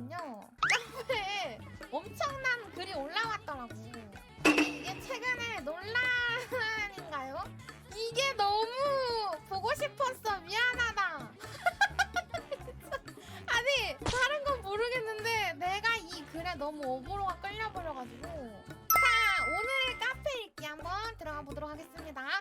보니까는요. 카페에 엄청난 글이 올라왔더라고. 이게 최근에 논란인가요? 이게 너무 보고 싶었어. 미안하다. 아니 다른 건 모르겠는데 내가 이 글에 너무 오보로가 끌려버려가지고. 자 오늘의 카페 읽기 한번 들어가 보도록 하겠습니다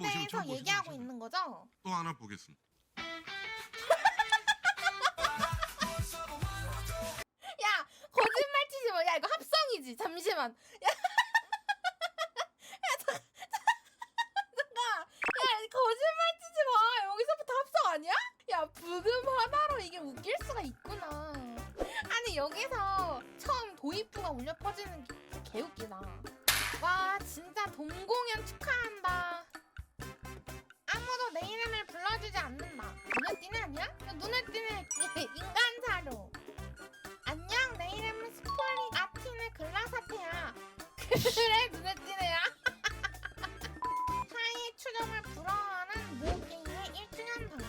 보시면 대해서 처음 얘기하고 처음. 있는 거죠? 또 하나 보겠습니다. 야 거짓말 치지 마. 야 이거 합성이지. 잠시만. 야, 야 잠깐, 잠깐. 야 거짓말 치지 마. 여기서부터 합성 아니야? 야 부금 하나로 이게 웃길 수가 있구나. 아니 여기서 처음 도입부가 울려 퍼지는 게 개웃기다. 와 진짜 동공연 축하한다. 내 이름을 불러주지 않는다. 눈에 띄네 아니야? 야, 눈에 띄네 인간 사료. 안녕 내 이름은 스폴리 아틴의 글라사테야 그래 눈에 띄네야 사이의 추정을 불허하는 모 게임의 1주년 방송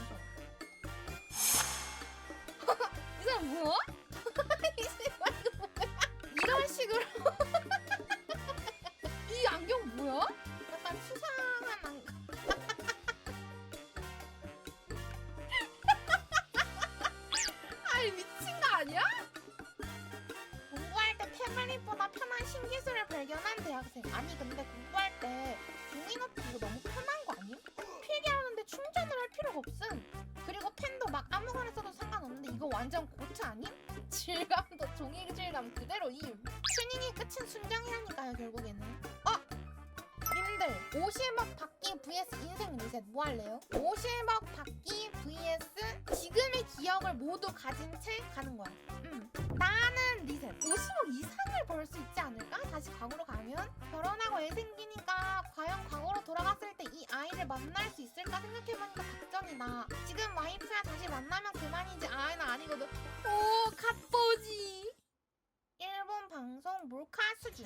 이 사람 뭐야? 편한 신기술을 발견한 대학생. 아니 근데 공부할 때 종이노트 이거 너무 편한 거 아님? 필기하는데 충전을 할 필요가 없음. 그리고 펜도 막 아무거나 써도 상관없는데 이거 완전 고체 아님? 질감도 종이 질감 그대로임. 튜닝이 끝은 순정이라니까요 결국에는. 어? 님들 50억 받기 vs 인생 리셋 뭐 할래요? 50억 받기 vs 지금의 기억을 모두 가진 채 가는 거야. 음. 나는 리셋 50억 벌수 있지 않을까? 다시 과거로 가면 결혼하고 애 생기니까 과연 과거로 돌아갔을 때 이 아이를 만날 수 있을까 생각해보니까 걱정이다. 지금 와이프야 다시 만나면 그만이지. 아이는 아니거든. 오 갓보지. 일본 방송 몰카 수준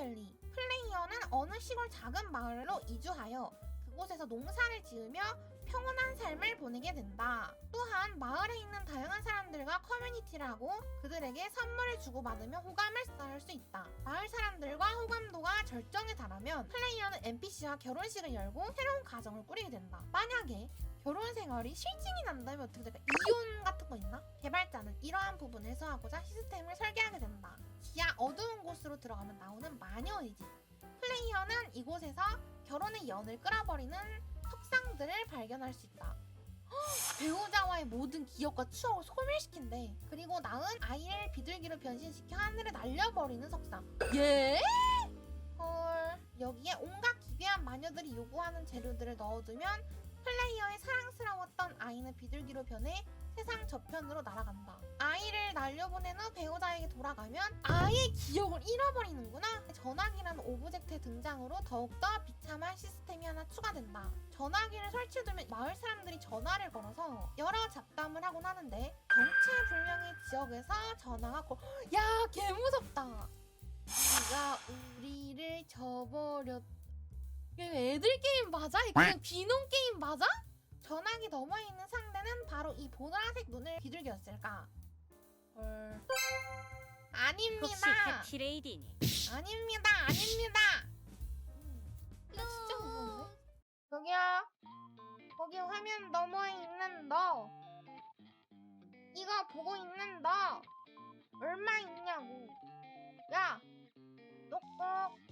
스타듀밸리. 플레이어는 어느 시골 작은 마을로 이주하여 그곳에서 농사를 지으며 평온한 삶을 보내게 된다. 또한 마을에 있는 다양한 사람들과 커뮤니티를 하고 그들에게 선물을 주고받으며 호감을 쌓을 수 있다. 마을 사람들과 호감도가 절정에 달하면 플레이어는 NPC와 결혼식을 열고 새로운 가정을 꾸리게 된다. 만약에 결혼 생활이 실증이 난다면 어떻게 될까? 이혼 같은 거 있나? 개발자는 이러한 부분을 해소하고자 시스템을 설계하게 된다. 지하 어두운 곳으로 들어가면 나오는 마녀의 집. 플레이어는 이곳에서 결혼의 연을 끌어버리는 석상들을 발견할 수 있다. 헉, 배우자와의 모든 기억과 추억을 소멸시킨대. 그리고 낳은 아이를 비둘기로 변신시켜 하늘에 날려버리는 석상. 예? 헐. 여기에 온갖 기괴한 마녀들이 요구하는 재료들을 넣어두면 플레이어의 사랑스러웠던 아이는 비둘기로 변해 세상 저편으로 날아간다. 아이를 날려보낸 후 배우자에게 돌아가면 아이의 기억을 잃어버리는구나. 전화기라는 오브젝트의 등장으로 더욱더 비참한 시스템이 하나 추가된다. 전화기를 설치해두면 마을 사람들이 전화를 걸어서 여러 잡담을 하곤 하는데 정체불명의 지역에서 전화가 걸... 야 개무섭다. 네가 우리를 저버렸... 이게 애들 게임 맞아? 이거 그냥 비농 게임 맞아? 전화기 너머에 있는 상대는 바로 이 보라색 눈을 비둘기였을까? 헐. 혹시 아닙니다. 캡티레이디니? 아닙니다. 아닙니다. 이거 진짜 무서운데? 저기요. 거기 화면 너머에 있는 너. 이거 보고 있는 너. 얼마 있냐고. 야. 똑똑.